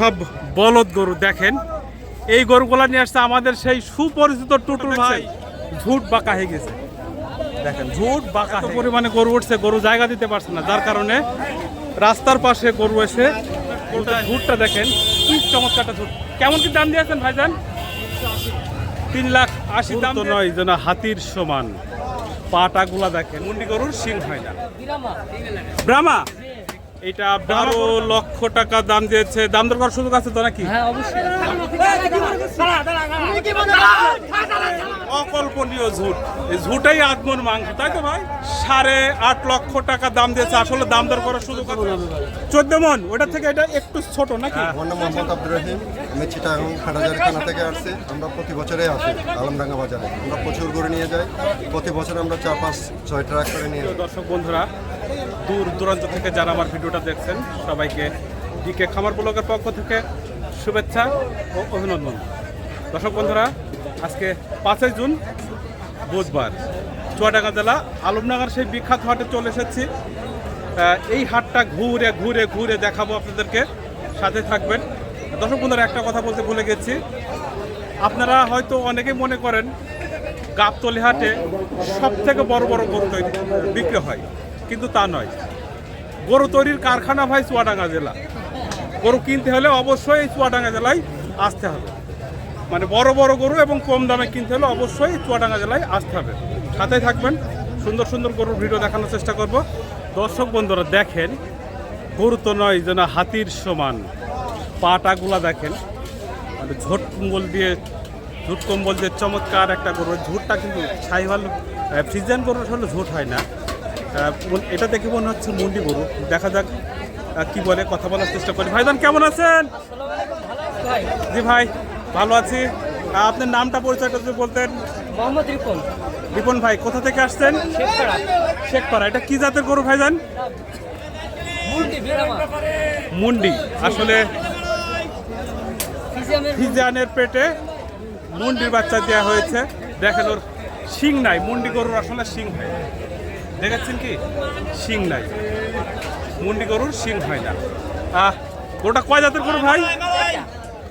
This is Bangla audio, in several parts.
সব বলদ গরু দেখেন। এই গরুগুলা নিয়ে আসছে আমাদের সেই সুপরিচিত টুটুল ভাই। ঝুট বাঁকা হয়ে গেছে। দেখেন ঝুট বাঁকা পরিমাণে গরু উঠছে গরু জায়গা দিতে পারছে না যার কারণে রাস্তার পাশে গরু এসে ঝুটটা দেখেন কি চমৎকারটা ঝুট। কেমন কি দাম দিয়েছেন ভাইজান? তিন লাখ আশি দাম তো নয় যেন হাতির সমান। পাটাগুলা দেখেন মুন্ডি গরুর সিং হয় না। ব্রাহ্মা এটা বারো লক্ষ টাকা দাম দিয়েছে। দাম দর করার সুযোগ আছে তো নাকি? হ্যাঁ অবশ্যই অকল্পনীয় ঝুট। এই ঝুটাই আগমন মাংস তাই তো ভাই? সাড়ে আট লক্ষ টাকা দাম দিয়েছে আসলে দাম দর করার সুযোগ আছে। চোদ্দ মন ওটা থেকে এটা একটু ছোট নাকি? আমার নাম মোহাম্মদ আব্দুর রহিম। আমি চিটাং হাটাজারি থানা থেকে আসছি। আমরা প্রতি বছরে আসি আলমডাঙ্গা বাজারে। আমরা প্রচুর গরু নিয়ে যাই। প্রতি বছর আমরা চার পাঁচ ছয় ট্রাক করে নিয়ে যাই। দর্শক বন্ধুরা দূর দূরান্ত থেকে যারা আমার ভিডিওটা দেখছেন, সবাইকে ডিকে খামার ব্লগের পক্ষ থেকে শুভেচ্ছা ও অভিনন্দন। দর্শক বন্ধুরা, আজকে পাঁচই জুন, বুধবার, চুয়াডাঙ্গা জেলা আলমনগর সেই বিখ্যাত হাটে চলে এসেছি। এই হাটটা ঘুরে ঘুরে ঘুরে দেখাবো আপনাদেরকে, সাথে থাকবেন। দর্শক বন্ধুরা, একটা কথা বলতে ভুলে গেছি। আপনারা হয়তো অনেকেই মনে করেন, গাবতলি হাটে সব থেকে বড় বড় গরু বিক্রি হয়। কিন্তু তা নয়। গরু তৈরির কারখানা ভাই চুয়াডাঙ্গা জেলা। গরু কিনতে হলে অবশ্যই এই চুয়াডাঙ্গা জেলায় আসতে হবে। মানে বড় বড় গরু এবং কম দামে কিনতে হলে অবশ্যই চুয়াডাঙ্গা জেলায় আসতে হবে। সাথেই থাকবেন। সুন্দর সুন্দর গরুর ভিডিও দেখানোর চেষ্টা করব। দর্শক বন্ধুরা, দেখেন, গরু তো নয় যেন হাতির সমান। পাটাগুলা দেখেন মানে ঝোট কম্বল দিয়ে, ঝুট কম্বল দিয়ে চমৎকার একটা গরু। ঝুটটা কিন্তু ছাইওয়াল ফ্রিজিয়ান গরু আসলে ঝুট হয় না। এটা দেখে মনে হচ্ছে মুন্ডি গরু? দেখা যাক কি বলে কথা বলার চেষ্টা করি। ভাইজান কেমন আছেন? জি ভাই ভালো আছি। আপনার নামটা পরিচয়টা যদি বলতেন। মোহাম্মদ রিপন। রিপন ভাই কোথা থেকে আসছেন? শেখপাড়া। এটা কি জাতের গরু ভাইজান? মুন্ডি আসলে ফিজিয়ানের পেটে মুন্ডির বাচ্চা দেওয়া হয়েছে। দেখেন ওর শিং নাই মুন্ডি গরুর আসলে শিং দেখেছেন কি? শিং নাই। মুন্ডি গরুর শিং হয় না। আহ ওটা কয় জাতের গরু ভাই?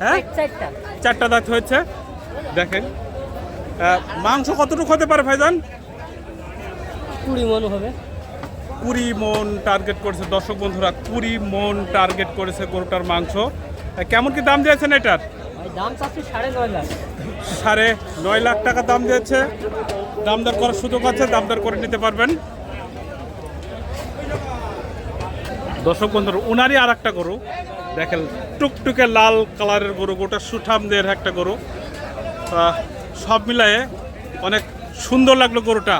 হ্যাঁ? চারটা। দাঁত হয়েছে। দেখেন। মাংস কতটুকু হতে পারে ভাইজান? কুড়ি মন হবে। কুড়ি মন টার্গেট করেছে। দর্শক বন্ধুরা কুড়ি মন টার্গেট করেছে গরুটার মাংস। কেমন কি দাম দিয়েছেন এটার? দাম সাড়ে নয় লাখ। সাড়ে নয় লাখ টাকা দাম দিয়েছে। দাম দর করার সুযোগ আছে দাম দর করে নিতে পারবেন। দর্শক বন্ধুরা উনারই আর একটা গরু। দেখেন টুকটুকে লাল কালারের গরু গোটা সুঠামদের একটা গরু। সব মিলায়ে অনেক সুন্দর লাগল গরুটা।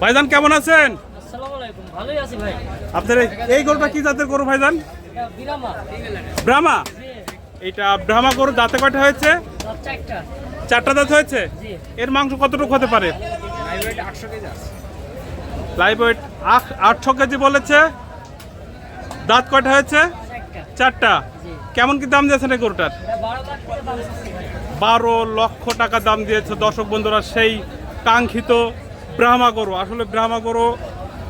ভাইজান কেমন আছেন? আসসালামু আলাইকুম ভালোই আছি ভাই। আপনার এই- এই গরুটা কি জাতের গরু ভাইজান? ব্রাহ্মা। এটা ব্রাহ্মা গরু দাঁতে কয়টা হয়েছে? চারটা। দাঁত হয়েছে? এর মাংস কতটুকু হতে পারে? লাইভ ওয়েট আটশো কেজি বলেছে। দাঁত কয়টা হয়েছে? চারটা। কেমন কি দাম দিয়েছেন এই গরুটার? বারো লক্ষ টাকা দাম দিয়েছে দর্শক বন্ধুরা সেই কাঙ্ক্ষিত ব্রাহ্মা গরু। আসলে ব্রাহ্মা গরু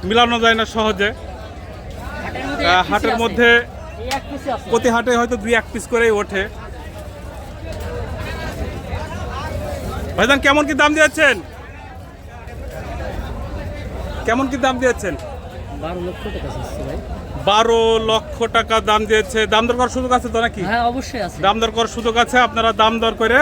মিলানো যায় না সহজে। হাটের মধ্যে প্রতি হাটে হয়তো দুই এক পিস করেই ওঠে। ভাইজান কেমন কি দাম দিয়েছেন? কেমন কি দাম দিয়েছেন? বারো লক্ষ টাকা ভাই। বারো লক্ষ টাকা দাম দিয়েছে। দাম দর করার সুযোগ আছে তো নাকি? হ্যাঁ অবশ্যই আছে। দাম দর করার সুযোগ আছে আপনারা দাম দর করে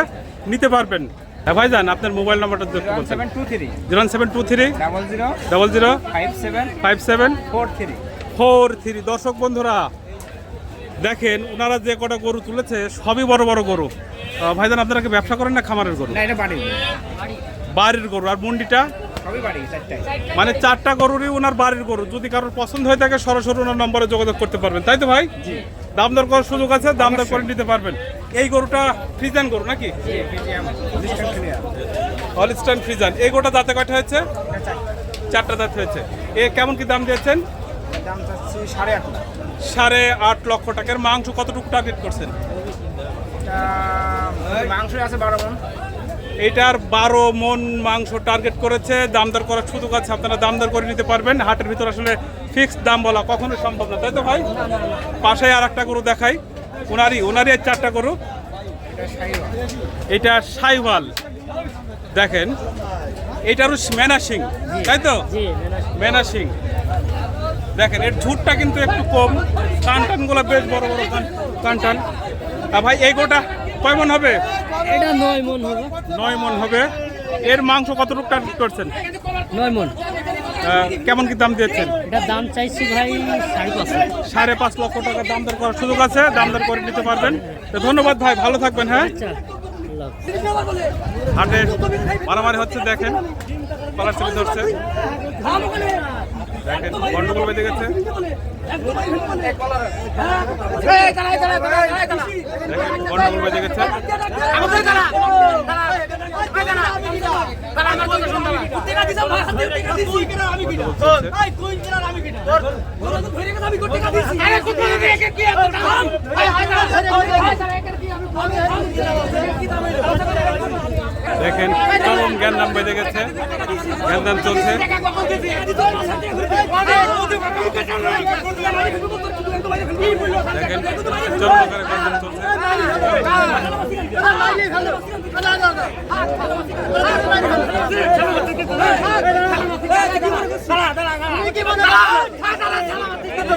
নিতে পারবেন। হ্যাঁ ভাইজান আপনার মোবাইল নাম্বারটা দেখতে বলছেন। Seven two three. Zero seven two three. Double zero. Double zero. Five seven. Five seven. Four three. Four three. দর্শক বন্ধুরা দেখেন ওনারা যে কটা গরু তুলেছে সবই বড় বড় গরু। ভাইজান আপনারা কি ব্যবসা করেন না খামারের গরু? না এটা বাড়ি বাড়ির গরু। আর মুন্ডিটা? মানে চারটা গরুরই ওনার বাড়ির গরু। যদি কারোর পছন্দ হয়ে থাকে সরাসরি ওনার নম্বরে যোগাযোগ করতে পারবেন। তাই তো ভাই? দাম দর করার সুযোগ আছে দাম দর করে নিতে পারবেন। এই গরুটা ফ্রিজান গরু নাকি? হলিস্টান ফ্রিজান। এই গরুটা দাঁতে কয়টা হয়েছে? চারটা দাঁত হয়েছে। এ কেমন কি দাম দিয়েছেন? সাড়ে আট লক্ষ টাকার মাংস কতটুকু টার্গেট করছেন? মাংস আছে বারো মন। এটার বারো মন মাংস টার্গেট করেছে দাম দর করার সুযোগ আছে আপনারা দাম দর করে নিতে পারবেন। হাটের ভিতর আসলে ফিক্সড দাম বলা কখনোই সম্ভব না তাই তো ভাই? পাশে আর একটা গরু দেখাই ওনারই ওনারই এই চারটা গরু। এটা সাইওয়াল। দেখেন এটারও মেনা সিং তাই তো? মেনা সিং দেখেন এর ঝুটটা কিন্তু একটু কম। কান টানগুলো বেশ বড় বড় কান কান টান ভাই এই গোটা কয় মন হবে? এটা নয় মন হবে। নয় মন হবে। এর মাংস কতটুকু টার্গেট করছেন? নয় মন। কেমন কি দাম দিয়েছেন? এটার দাম চাইছি ভাই সাড়ে পাঁচ সাড়ে পাঁচ লক্ষ টাকা দাম দর করার সুযোগ আছে দাম দর করে নিতে পারবেন। তো ধন্যবাদ ভাই ভালো থাকবেন হ্যাঁ? আচ্ছা হাটে মারামারি হচ্ছে দেখেন কলার চেপে ধরছে। দেখেন গন্ডগোল বেঁধে গেছে গন্ডগোল বেঁধে গেছে চলছে। দেখেন চরম জ্ঞান নাম বেঁধে গেছে। জ্ঞান দাম চলছে। দেখেন চরম জ্ঞান চলছে।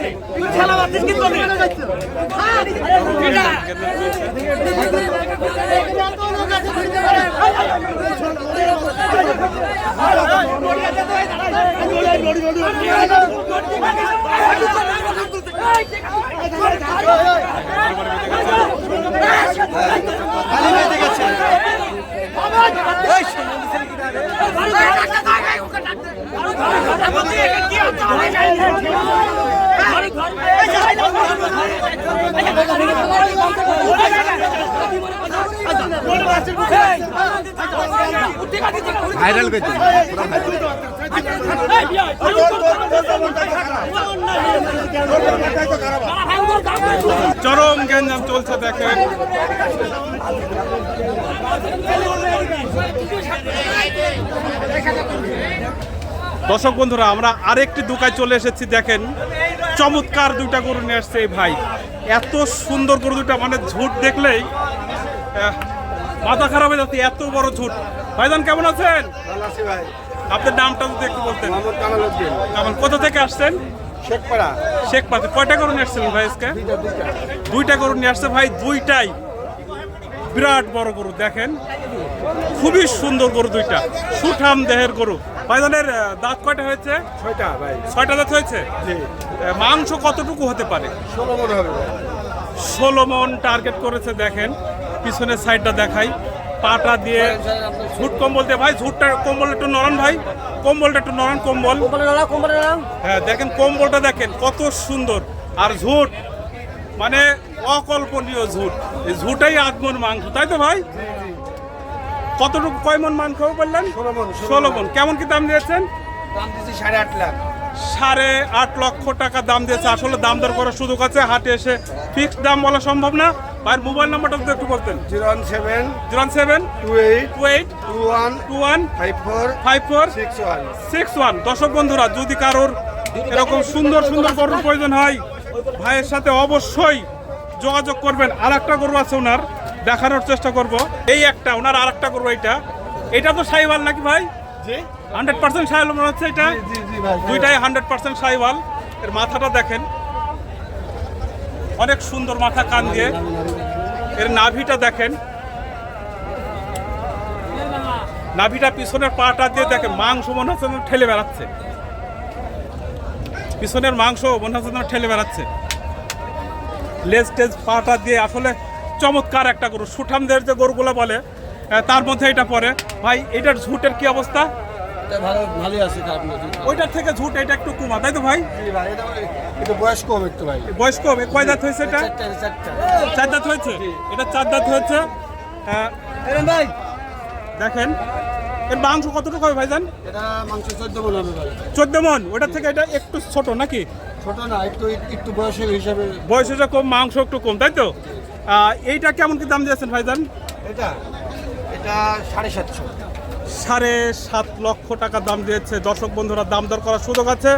দাম চলছে ভাইরাল করতে চরম গ্যাঞ্জাম চলছে, দেখেন। দর্শক বন্ধুরা, আমরা আরেকটি দোকায় চলে এসেছি, দেখেন। চমৎকার দুইটা গরু নিয়ে আসছে এই ভাই। এত সুন্দর গরু দুটা মানে ঝুট দেখলেই মাথা খারাপ হয়ে যাচ্ছে, এত বড় ঝুট। ভাইজান কেমন আছেন? ভালো আছি ভাই। আপনার নামটা যদি একটু বলতেন। মোহাম্মদ কামাল উদ্দিন। কেমন কোথা থেকে আসছেন? শেখপাড়া। শেখ পাতি কয়টা গরু নিয়ে আসছেন ভাই আজকে? দুইটা গরু নিয়ে আসছে ভাই দুইটাই। বিরাট বড় গরু দেখেন। খুবই সুন্দর গরু দুইটা। সুঠাম দেহের গরু। ভাইজানের দাঁত কয়টা হয়েছে? ছয়টা ভাই। ছয়টা দাঁত হয়েছে? জি। মাংস কতটুকু হতে পারে? ষোলো মনে হবে। ষোলো মন টার্গেট করেছে দেখেন। পিছনের সাইডটা দেখাই। পাটা দিয়ে ঝুট কম্বল দিয়ে। ভাই ঝুটটা কম্বল একটু নরম ভাই। কম্বলটা একটু নরম কম্বল। হ্যাঁ দেখেন কম্বলটা দেখেন কত সুন্দর। আর ঝুট মানে অকল্পনীয় ঝুট। এই ঝুটাই আত্মন মাংস তাই তো ভাই? কতটুকু কয় মন মাংস বললেন? ষোলো মন কেমন কি দাম দিয়েছেন? দাম সাড়ে আট লাখ। সাড়ে আট লক্ষ টাকা দাম দিয়েছে। আসলে দাম দর করার সুযোগ আছে হাটে এসে ফিক্সড দাম বলা সম্ভব না। ভাইয়ের মোবাইল নাম্বারটা যদি একটু বলতেন। Zero one seven zero seven two eight two eight two one two one five four five four six one. Six one. দর্শক বন্ধুরা যদি কারোর এরকম সুন্দর সুন্দর গরুর প্রয়োজন হয় ভাইয়ের সাথে অবশ্যই যোগাযোগ করবেন। আর একটা গরু আছে ওনার দেখানোর চেষ্টা করব। এই একটা ওনার আর একটা গরু এইটা। এটা তো সাইওয়াল নাকি ভাই? হান্ড্রেড পার্সেন্ট সাইওয়াল মনে হচ্ছে এটা? দুইটাই হান্ড্রেড পার্সেন্ট সাইওয়াল। এর মাথাটা দেখেন। অনেক সুন্দর মাথা কান দিয়ে এর নাভিটা দেখেন। নাভিটা পিছনের পাটা দিয়ে দেখেন, মাংস মনে হচ্ছে ঠেলে বেড়াচ্ছে। পিছনের মাংস মনে হচ্ছে ঠেলে বেড়াচ্ছে। লেজ টেজ পাটা দিয়ে আসলে চমৎকার একটা গরু। সুঠামদের যে গরুগুলো বলে তার মধ্যে এটা পড়ে ভাই, এটার ঝুটের কি অবস্থা? ভালো ভালোই আছে খারাপ না ওইটার থেকে ঝুট এটা একটু কমা তাই তো ভাই? ভাই এটা বয়স কম একটু ভাই। বয়স কয় দাঁত হয়েছে এটা? চারটা চারটা। চার দাঁত হয়েছে? এটা চার দাঁত হয়েছে। আহ, ভাই। দেখেন এর মাংস কতটুকু হবে ভাইজান? এটা মাংস চোদ্দ মনে হবে ভাই। চোদ্দ মন? ওটার থেকে এটা একটু ছোট নাকি? ছোট না একটু একটু বয়সের হিসাবে। বয়স হচ্ছে কম মাংস একটু কম তাই তো? এইটা কেমন কি দাম দিয়েছেন ভাইজান? এটা এটা সাড়ে সাতশো। সাড়ে সাত লক্ষ টাকা দাম দিয়েছে। দর্শক বন্ধুরা দাম দর করার সুযোগ আছে।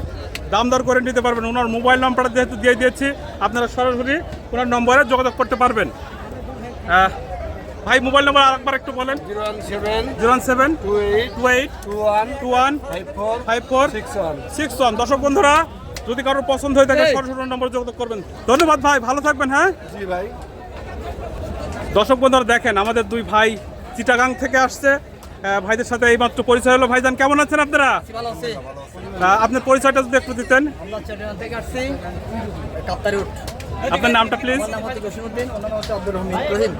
দাম দর করে নিতে পারবেন। ওনার মোবাইল নাম্বারটা যেহেতু দিয়ে দিয়েছি আপনারা সরাসরি ওনার নম্বরে যোগাযোগ করতে পারবেন। ভাই মোবাইল নাম্বার আরেকবার একটু বলেন। Zero one seven zero two eight two eight one two one five four five four six one. Six one. দর্শক বন্ধুরা যদি কারোর পছন্দ হয়ে থাকে সরাসরি নম্বরে যোগাযোগ করবেন। ধন্যবাদ ভাই ভালো থাকবেন হ্যাঁ? জি ভাই। দর্শক বন্ধুরা দেখেন আমাদের দুই ভাই চিটাগাং থেকে আসছে। ভাইদের সাথে এইমাত্র পরিচয় হলো। ভাইজান কেমন আছেন আপনারা? ভালো আছে। আহ, আপনার পরিচয়টা যদি একটু দিতেন। আমরা চট্টগ্রাম থেকে আসছি। কাপ্তারি উঠ। আপনার নামটা প্লিজ নাম হচ্ছে জসিমুদ্দিন ওনার নাম হচ্ছে আব্দুর রহমান রহিম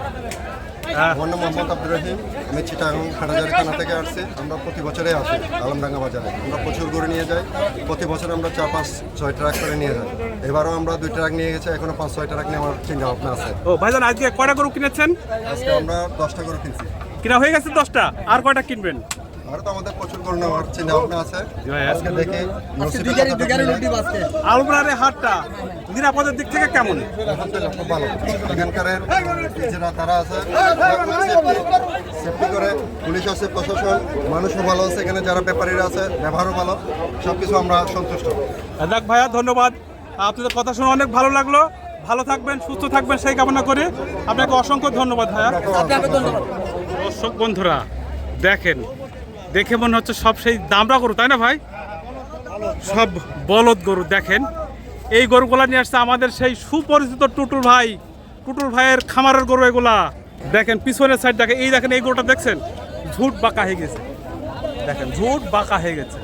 আমার নাম মোহাম্মদ আব্দুর রহিম। আমি চিটাগাং হাটাজারি থানা থেকে আসছি। আমরা প্রতি বছরে আসি আলমডাঙ্গা বাজারে। আমরা প্রচুর গরু নিয়ে যাই। প্রতি বছর আমরা চার পাঁচ ছয় ট্রাক করে নিয়ে যাই। এবারও আমরা দুই ট্রাক নিয়ে গেছি। এখনও পাঁচ ছয় ট্রাক নিয়ে আমার চিন্তা ভাবনা আছে। ও ভাইজান আজকে কয়টা গরু কিনেছেন? আজকে আমরা দশটা গরু কিনছি। কিনা হয়ে গেছে দশটা আর কয়টা কিনবেন? আলমরারে হাটটা নিরাপদের দিক থেকে কেমন? খুব ভালো। যারা তারা আছে। সেফটি করে পুলিশ আছে প্রশাসন মানুষও ভালো আছে এখানে যারা ব্যাপারীরা আছে ব্যবহারও ভালো। সব কিছু আমরা সন্তুষ্ট। ভাইয়া ধন্যবাদ। আপনাদের কথা শুনে অনেক ভালো লাগল। ভালো থাকবেন সুস্থ থাকবেন সেই কামনা করে। আপনাকে অসংখ্য ধন্যবাদ ভাইয়া। আপনাকে ধন্যবাদ। দর্শক বন্ধুরা দেখেন দেখে মনে হচ্ছে সব সেই দামরা গরু তাই না ভাই? সব বলদ গরু দেখেন। এই গরুগুলা নিয়ে আসছে আমাদের সেই সুপরিচিত টুটুল ভাই। টুটুল ভাইয়ের খামারের গরু এগুলা। দেখেন পিছনের সাইড দেখেন এই দেখেন এই গরুটা দেখছেন? ঝুট বাঁকা হয়ে গেছে। দেখেন ঝুট বাঁকা হয়ে গেছে।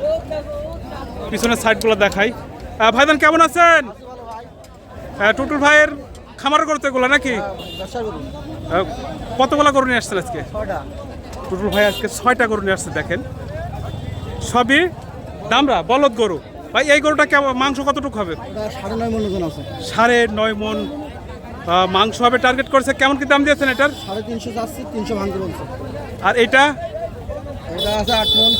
পিছনের সাইডগুলো দেখাই। আহ, ভাইজান কেমন আছেন? টুটুল ভাইয়ের খামারের গরু তো এগুলো নাকি আহ, কতগুলা গরু নিয়ে আসছেন আজকে? টুটুল ভাই আজকে ছয়টা গরু নিয়ে আসছে দেখেন। সবই দামরা বলদ গরু। ভাই এই গরুটা কেমন মাংস কতটুকু হবে? সাড়ে নয় মন ওজন আছে। সাড়ে নয় মন মাংস হবে টার্গেট করেছে কেমন কি দাম দিয়েছেন এটার? সাড়ে তিনশো যাচ্ছি তিনশো ভাঙতে বলছে। আর এটা? এটা আছে আট মন।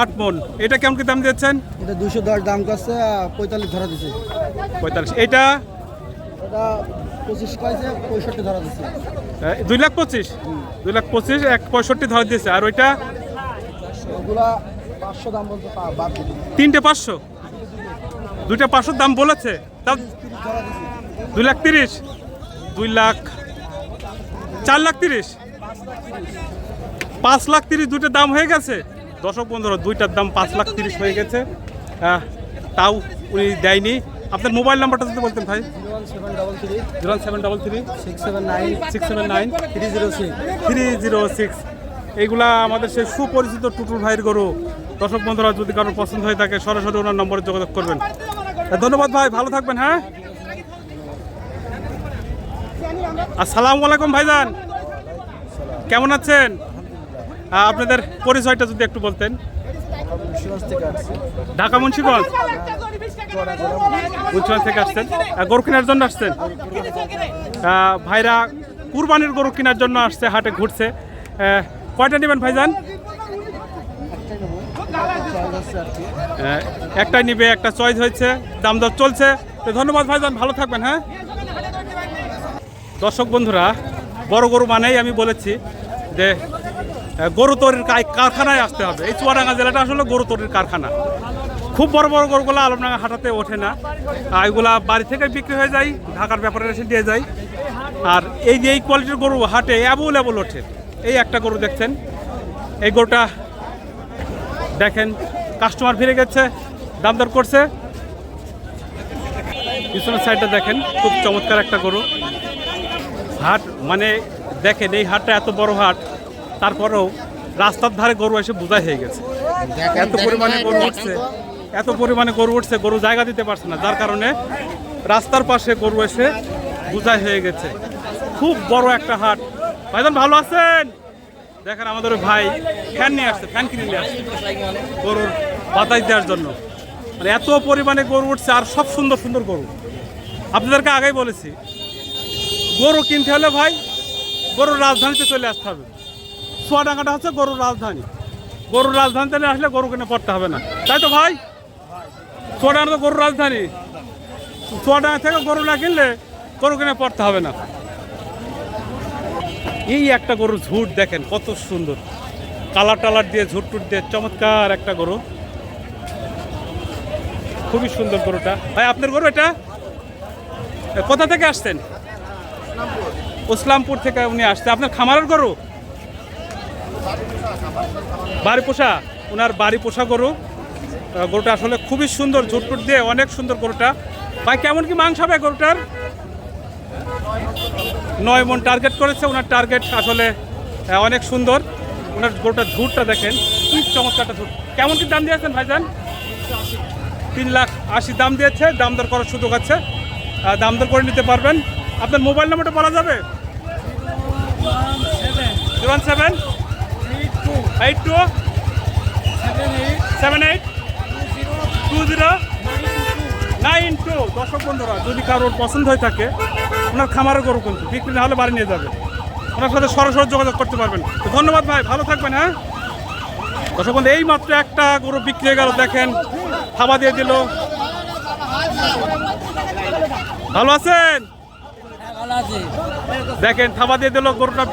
আট মন। এটা কেমন কি দাম দিয়েছেন? এটা দুশো দশ দাম করছে পঁয়তাল্লিশ ধরা দিচ্ছে পঁয়তাল্লিশ। এটা? এটা পঁচিশ পঁয়ষট্টি ধরা দুই লাখ পঁচিশ? দুই লাখ পঁচিশ এক পঁয়ষট্টি ধরে দিয়েছে আর ওইটা? ওগুলা পাঁচশো দাম বলতে পা- বাদ দিবি তিনটে পাঁচশো? দুইটা পাঁচশোর দাম বলেছে। তাও দুই লাখ তিরিশ? দুই লাখ চার লাখ তিরিশ? পাঁচ লাখ তিরিশ দুইটার দাম হয়ে গেছে? দর্শক বন্ধুরা দুইটার দাম পাঁচ লাখ তিরিশ হয়ে গেছে। তাও উনি দেয়নি। আপনার মোবাইল নাম্বারটা যদি বলতেন ভাই। Zero seven double three. Six seven nine. Six seven nine. Three zero six. Three zero six. এইগুলা আমাদের সেই সুপরিচিত টুটুল ভাইয়ের গরু। দর্শক বন্ধুরা যদি কারোর পছন্দ হয়ে থাকে সরাসরি ওনার নম্বরে যোগাযোগ করবেন। ধন্যবাদ ভাই ভালো থাকবেন হ্যাঁ? আসসালামু আলাইকুম ভাইজান। কেমন আছেন? আপনাদের পরিচয়টা যদি একটু বলতেন। ঢাকা মুন্সিগঞ্জ? মুন্সিগঞ্জ থেকে আসছেন। গরু কেনার জন্য আসছেন? ভাইরা কুরবানির গরু কেনার জন্য আসছে, হাটে ঘুরছে। কয়টা নেবেন ভাইজান? একটাই নিবে, একটা চয়েস হয়েছে, দাম দর চলছে। তো ধন্যবাদ ভাইজান, ভালো থাকবেন হ্যাঁ? দর্শক বন্ধুরা, বড় গরু মানেই আমি বলেছি যে গরু তৈরির কারখানায় আসতে হবে। এই চুয়াডাঙ্গা জেলাটা আসলে গরু তৈরির কারখানা। খুব বড় বড় গরুগুলো আলমডাঙ্গা হাটাতে ওঠে না। এগুলা বাড়ি থেকে বিক্রি হয়ে যায়, ঢাকার ব্যাপারে এসে দিয়ে যায়। আর এই যে এই কোয়ালিটির গরু হাটে অ্যাভেলেবল ওঠে। এই একটা গরু দেখছেন। এই গরুটা দেখেন কাস্টমার ফিরে গেছে, দাম দর করছে। পিছনের সাইডটা দেখেন, খুব চমৎকার একটা গরু। হাট মানে দেখেন, এই হাটটা এত বড় হাট। তারপরেও রাস্তার ধারে গরু এসে বোঝাই হয়ে গেছে। এত পরিমাণে গরু উঠছে। এত পরিমাণে গরু উঠছে গরু জায়গা দিতে পারছে না। যার কারণে রাস্তার পাশে গরু এসে বোঝাই হয়ে গেছে। খুব বড় একটা হাট। ভাইজান ভালো আছেন? দেখেন আমাদের ওই ভাই ফ্যান নিয়ে আসছে ফ্যান কিনে নিয়ে আসছে গরুর বাতাস দেওয়ার জন্য। মানে এত পরিমাণে গরু উঠছে আর সব সুন্দর সুন্দর গরু। আপনাদেরকে আগেই বলেছি গরু কিনতে হলে ভাই গরুর রাজধানীতে চলে আসতে হবে। সোয়াডাঙ্গাটা হচ্ছে গরুর রাজধানী। গরুর রাজধানীতে আসলে গরু কিনে পড়তে হবে না। তাই তো ভাই? সোয়াডাঙ্গা তো গরুর রাজধানী। সোয়াডাঙ্গা থেকে গরু না কিনলে গরু কিনে পড়তে হবে না। এই একটা গরুর ঝুট দেখেন কত সুন্দর। কালার টালার দিয়ে ঝুট টুট দিয়ে চমৎকার একটা গরু। খুবই সুন্দর গরুটা। ভাই আপনার গরু এটা? কোথা থেকে আসছেন? ইসলামপুর। থেকে উনি আসছে। আপনার খামারের গরু? বাড়ি পোষা ওনার বাড়ি পোষা গরু গরুটা আসলে খুবই সুন্দর ঝুটটুট দিয়ে অনেক সুন্দর গরুটা। ভাই কেমন কি মাংস হবে গরুটার? নয় মন টার্গেট করেছে ওনার টার্গেট আসলে অনেক সুন্দর। ওনার গরুটার ঝুটটা দেখেন কি চমৎকারটা ঝুট। কেমন কি দাম দিয়েছেন ভাইজান? তিন লাখ আশি দাম দিয়েছে দাম দর করার সুযোগ আছে। দাম দর করে নিতে পারবেন। আপনার মোবাইল নাম্বারটা বলা যাবে? One seven eight two seven eight two zero nine two দর্শক বন্ধুরা যদি কারোর পছন্দ হয়ে থাকে ওনার খামারের গরু কিন্তু বিক্রি না হলে বাড়ি নিয়ে যাবে। ওনার সাথে সরাসরি যোগাযোগ করতে পারবেন। তো ধন্যবাদ ভাই ভালো থাকবেন হ্যাঁ? দর্শক বন্ধু এই মাত্র একটা গরু বিক্রি হয়ে গেল দেখেন থাবা দিয়ে দিল। ভালো আছেন? দেখেন থাবা দিয়ে দিল গরুটা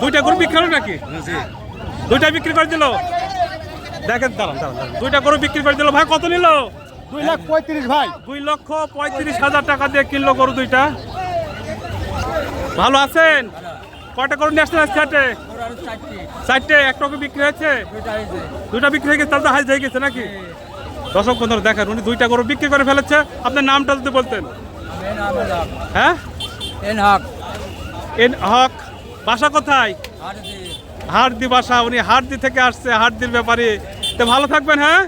দুইটা গরু বিক্রি হলো নাকি? দুইটা বিক্রি করে দিল। দেখেন দাঁড়ান দাঁড়ান। দুইটা গরু বিক্রি করে দিল। ভাই কত নিল? দুই লাখ পঁয়ত্রিশ ভাই। দুই লক্ষ পঁয়ত্রিশ হাজার টাকা দিয়ে কিনলো গরু দুইটা। ভালো আছেন? কয়টা গরু নিয়ে আসছেন আজকে হাটে? চারটে। একটা কি বিক্রি হয়েছে? দুইটা বিক্রি হয়ে গেছে তাহলে তো হাইজ হয়ে গেছে নাকি? দর্শক বন্ধুরা দেখেন উনি দুইটা গরু বিক্রি করে ফেলেছে। আপনার নামটা যদি বলতেন। হ্যাঁ? এন হক এন হক বাসা কোথায়? হাটদি বাসা উনি হার্দি থেকে আসছে হার্দির ব্যাপারে। তো ভালো থাকবেন হ্যাঁ?